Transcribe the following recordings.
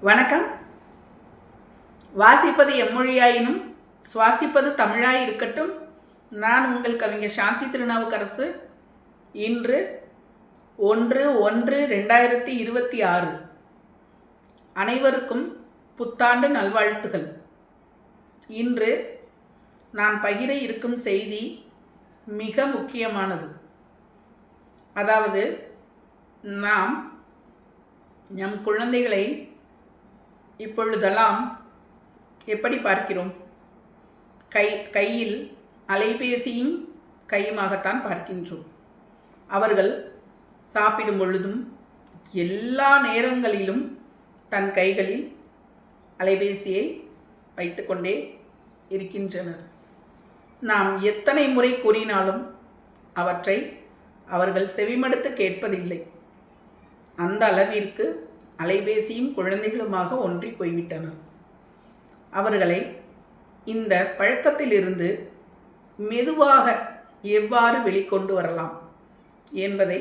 வணக்கம். வாசிப்பது எம்மொழியாயினும் சுவாசிப்பது தமிழாய் இருக்கட்டும். நான் உங்கள் கவிஞர் சாந்தி திருநாவுக்கரசு. இன்று ஒன்று ஒன்று ரெண்டாயிரத்தி இருபத்தி ஆறு. அனைவருக்கும் புத்தாண்டு நல்வாழ்த்துகள். இன்று நான் பகிர இருக்கும் செய்தி மிக முக்கியமானது. அதாவது நாம் நம் குழந்தைகளை இப்பொழுதெல்லாம் எப்படி பார்க்கிறோம்? கை கையில் அலைபேசியும் கையுமாகத்தான் பார்க்கின்றோம். அவர்கள் சாப்பிடும் பொழுதும் எல்லா நேரங்களிலும் தன் கைகளில் அலைபேசியை வைத்துக்கொண்டே இருக்கின்றனர். நாம் எத்தனை முறை கூறினாலும் அவற்றை அவர்கள் செவிமடுத்து கேட்பதில்லை. அந்த அளவிற்கு அலைபேசியும் குழந்தைகளுமாக ஒன்றி போய்விட்டனர் அவர்களை இந்த பழக்கத்திலிருந்து மெதுவாக எவ்வாறு வெளிக்கொண்டு வரலாம் என்பதை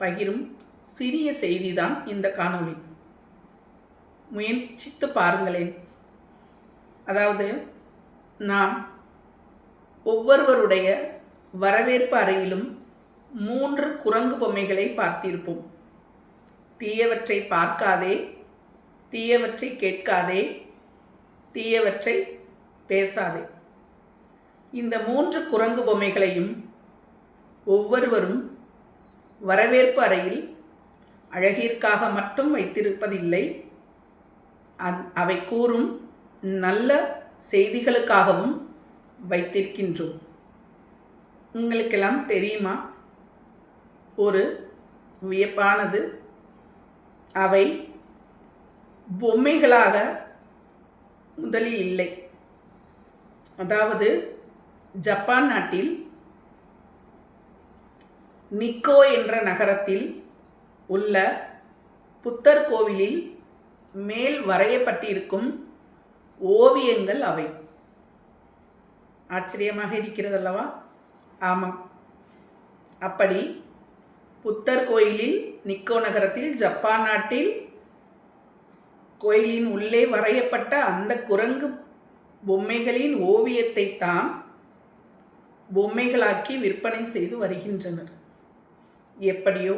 பகிரும் சிறிய செய்திதான் இந்த காணொளி. முயற்சித்து பாருங்களேன். அதாவது நாம் ஒவ்வொருவருடைய வரவேற்பு அறையிலும் மூன்று குரங்கு பொம்மைகளை பார்த்திருப்போம். தீயவற்றை பார்க்காதே தீயவற்றை கேட்காதே தீயவற்றை பேசாதே. இந்த மூன்று குரங்கு பொம்மைகளையும் ஒவ்வொருவரும் வரவேற்பு அறையில் அழகிற்காக மட்டும் வைத்திருப்பதில்லை. அந் அவை கூறும் நல்ல செய்திகளுக்காகவும் வைத்திருக்கின்றோம். உங்களுக்கெல்லாம் தெரியுமா? ஒரு வியப்பானது அவை பொம்மைகளாக முதலில் இல்லை. அதாவது ஜப்பான் நாட்டில் நிக்கோ என்ற நகரத்தில் உள்ள புத்தர் கோவிலில் மேல் வரையப்பட்டிருக்கும் ஓவியங்கள் அவை. ஆச்சரியமாக இருக்கிறதல்லவா? ஆமாம். அப்படி புத்தர் கோயிலில் நிக்கோ நகரத்தில் ஜப்பான் நாட்டில் கோயிலின் உள்ளே வரையப்பட்ட அந்த குரங்கு பொம்மைகளின் ஓவியத்தை தான் பொம்மைகளாக்கி விற்பனை செய்து வருகின்றனர். எப்படியோ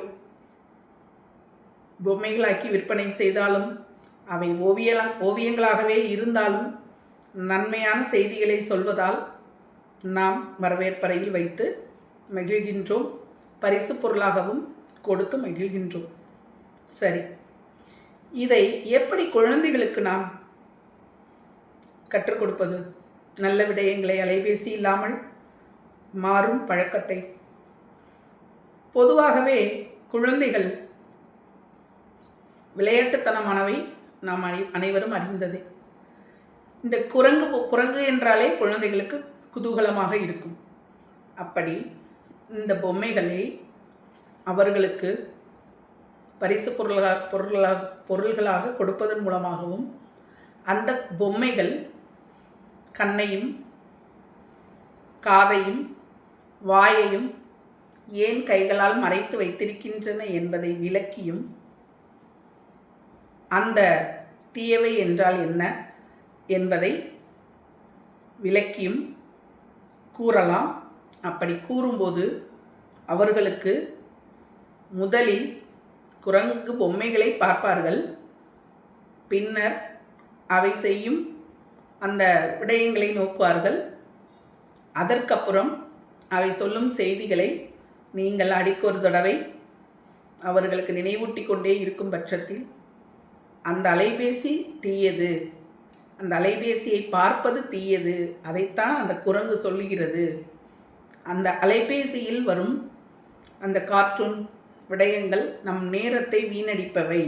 பொம்மைகளாக்கி விற்பனை செய்தாலும் அவை ஓவியலா ஓவியங்களாகவே இருந்தாலும் நன்மையான செய்திகளை சொல்வதால் நாம் வரவேற்பறையில் வைத்து மகிழ்கின்றோம். பரிசு பொருளாகவும் கொடுத்து மகிழ்கின்றோம். சரி இதை எப்படி குழந்தைகளுக்கு நாம் கற்றுக் கொடுப்பது? நல்ல விடயங்களை அலைபேசி இல்லாமல் மாறும் பழக்கத்தை. பொதுவாகவே குழந்தைகள் விளையாட்டுத்தனமானவை நாம் அனை அனைவரும் அறிந்ததே. இந்த குரங்கு குரங்கு என்றாலே குழந்தைகளுக்கு குதூகலமாக இருக்கும். அப்படி இந்த பொம்மைகளை அவர்களுக்கு பரிசு பொருளாக பொருளாக பொருள்களாக கொடுப்பதன் மூலமாகவும் அந்த பொம்மைகள் கண்ணையும் காதையும் வாயையும் ஏன் கைகளால் மறைத்து வைத்திருக்கின்றன என்பதை விளக்கியும் அந்த தீயவை என்றால் என்ன என்பதை விளக்கியும் கூறலாம். அப்படி கூறும்போது அவர்களுக்கு முதலில் குரங்கு பொம்மைகளை பார்ப்பார்கள். பின்னர் அவை செய்யும் அந்த விடயங்களை நோக்குவார்கள். அதற்கப்புறம் அவை சொல்லும் செய்திகளை நீங்கள் அடிக்கொரு தடவை அவர்களுக்கு நினைவூட்டி கொண்டே இருக்கும் பட்சத்தில் அந்த அலைபேசி தீயது. அந்த அலைபேசியை பார்ப்பது தீயது. அதைத்தான் அந்த குரங்கு சொல்லுகிறது. அந்த அலைபேசியில் வரும் அந்த கார்ட்டூன் விடயங்கள் நம் நேரத்தை வீணடிப்பவை.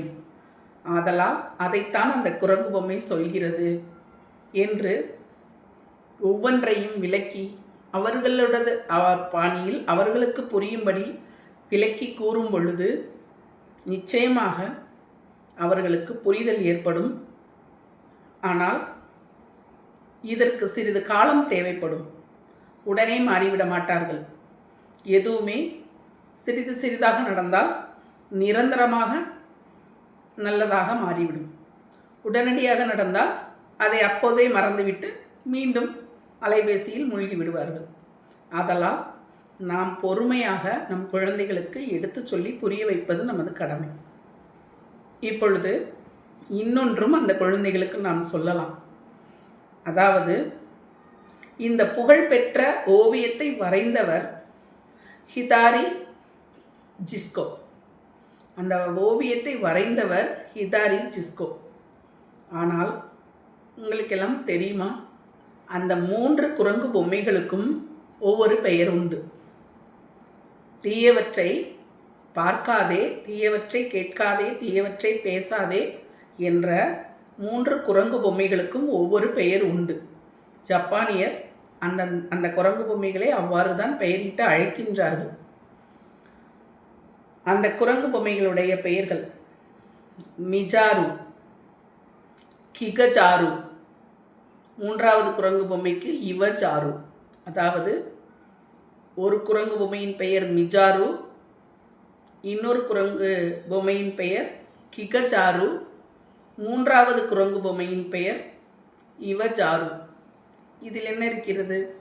ஆதலால் அதைத்தான் அந்த குரங்கு பொம்மை சொல்கிறது என்று ஒவ்வொன்றையும் விளக்கி அவர்களோடது பாணியில் அவர்களுக்கு புரியும்படி விளக்கி கூறும் பொழுது நிச்சயமாக அவர்களுக்கு புரிதல் ஏற்படும். ஆனால் இதற்கு சிறிது காலம் தேவைப்படும். உடனே மாறிவிட மாட்டார்கள். எதுவுமே சிறிது சிறிதாக நடந்தால் நிரந்தரமாக நல்லதாக மாறிவிடும். உடனடியாக நடந்தால் அதை அப்போதே மறந்துவிட்டு மீண்டும் அலைபேசியில் மூழ்கி விடுவார்கள். ஆதலால் நாம் பொறுமையாக நம் குழந்தைகளுக்கு எடுத்து சொல்லி புரிய வைப்பது நமது கடமை. இப்பொழுது இன்னொன்றும் அந்த குழந்தைகளுக்கு நாம் சொல்லலாம். அதாவது இந்த புகழ்பெற்ற ஓவியத்தை வரைந்தவர் ஹிதாரி ஜிஸ்கோ. அந்த ஓவியத்தை வரைந்தவர் ஹிதாரி ஜிஸ்கோ. ஆனால் உங்களுக்கெல்லாம் தெரியுமா? அந்த மூன்று குரங்கு பொம்மைகளுக்கும் ஒவ்வொரு பெயர் உண்டு. தீயவற்றை பார்க்காதே தீயவற்றை கேட்காதே தீயவற்றை பேசாதே என்ற மூன்று குரங்கு பொம்மைகளுக்கும் ஒவ்வொரு பெயர் உண்டு. ஜப்பானியர் அந்த அந்த குரங்கு பொம்மைகளை அவ்வாறு தான் பெயரிட்டு அழைக்கின்றார்கள். அந்த குரங்கு பொம்மைகளுடைய பெயர்கள் மிஜாரு கிகஜாரு. மூன்றாவது குரங்கு பொம்மைக்கு இவஜாரு. அதாவது ஒரு குரங்கு பொம்மையின் பெயர் மிஜாரு இன்னொரு குரங்கு பொம்மையின் பெயர் கிகஜாரு மூன்றாவது குரங்கு பொம்மையின் பெயர் இவஜாரு. இதில் என்ன இருக்கிறது?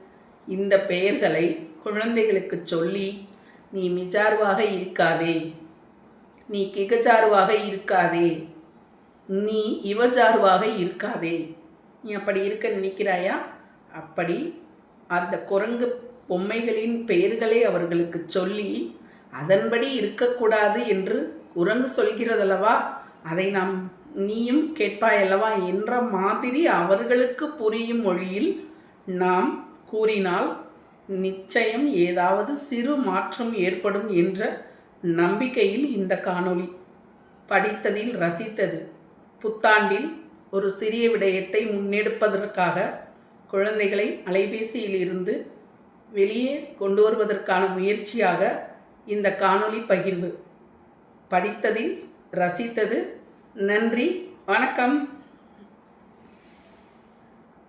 இந்த பெயர்களை குழந்தைகளுக்கு சொல்லி நீ மிஜார்வாக இருக்காதே. நீ கிகஜாருவாக இருக்காதே. நீ இவஜாருவாக இருக்காதே. நீ அப்படி இருக்க நினைக்கிறாயா? அப்படி அந்த குரங்கு பொம்மைகளின் பெயர்களை அவர்களுக்கு சொல்லி அதன்படி இருக்கக்கூடாது என்று குரங்கு சொல்கிறதல்லவா? அதை நாம் நீயும் கேட்பாயல்லவா? என்ற மாதிரி அவர்களுக்கு புரியும் மொழியில் நாம் கூறினால் நிச்சயம் ஏதாவது சிறு மாற்றம் ஏற்படும் என்ற நம்பிக்கையில் இந்த காணொளி படித்ததில் ரசித்தது. புத்தாண்டில் ஒரு சிறிய விடயத்தை முன்னெடுப்பதற்காக குழந்தைகளை அலைபேசியில் இருந்து வெளியே கொண்டு வருவதற்கான முயற்சியாக இந்த காணொளி பகிர்வு. படித்ததில் ரசித்தது. நன்றி. வணக்கம்.